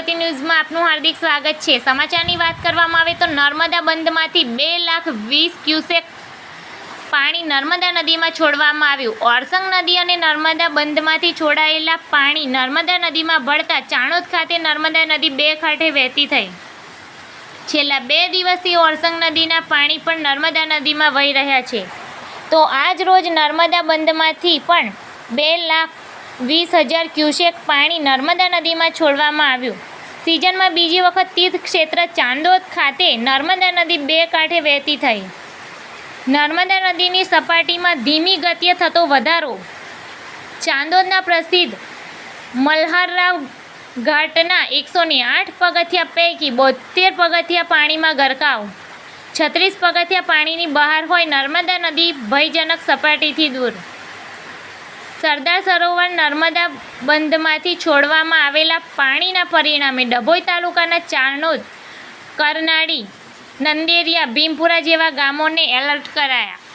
ગુજરાતી ન્યૂઝમાં આપનું હાર્દિક સ્વાગત છે. સમાચારની વાત કરવામાં આવે તો નર્મદા બંધમાંથી બે લાખ વીસ ક્યુસેક પાણી નર્મદા નદીમાં છોડવામાં આવ્યું. ઓરસંગ નદી અને નર્મદા બંધમાંથી છોડાયેલા પાણી નર્મદા નદીમાં ભળતા ચાણોદ ખાતે નર્મદા નદી બે કાંઠે વહેતી થઈ. છેલ્લા બે દિવસથી ઓરસંગ નદીના પાણી પણ નર્મદા નદીમાં વહી રહ્યા છે. તો આજ રોજ નર્મદા બંધમાંથી પણ બે લાખ વીસ હજાર ક્યુસેક પાણી નર્મદા નદીમાં છોડવામાં આવ્યું. સિઝનમાં બીજી વખત તીર્થ ક્ષેત્ર ચાંદોદ ખાતે નર્મદા નદી બે કાંઠે વહેતી થઈ. નર્મદા નદીની સપાટીમાં ધીમી ગતિએ થતો વધારો ચાંદોદના પ્રસિદ્ધ મલ્હારરાવ ઘાટના એકસો ને આઠ પગથિયા પૈકી બોતેર પગથિયા પાણીમાં ગરકાવ. છત્રીસ પગથિયા પાણીની બહાર હોય નર્મદા નદી ભયજનક સપાટીથી દૂર. સરદાર સરોવર નર્મદા બંધમાંથી છોડવામાં આવેલા પાણીના પરિણામે ડભોઈ તાલુકાના ચારણોદ કરનાળી, નંદેરિયા, ભીમપુરા જેવા ગામોને એલર્ટ કરાયા.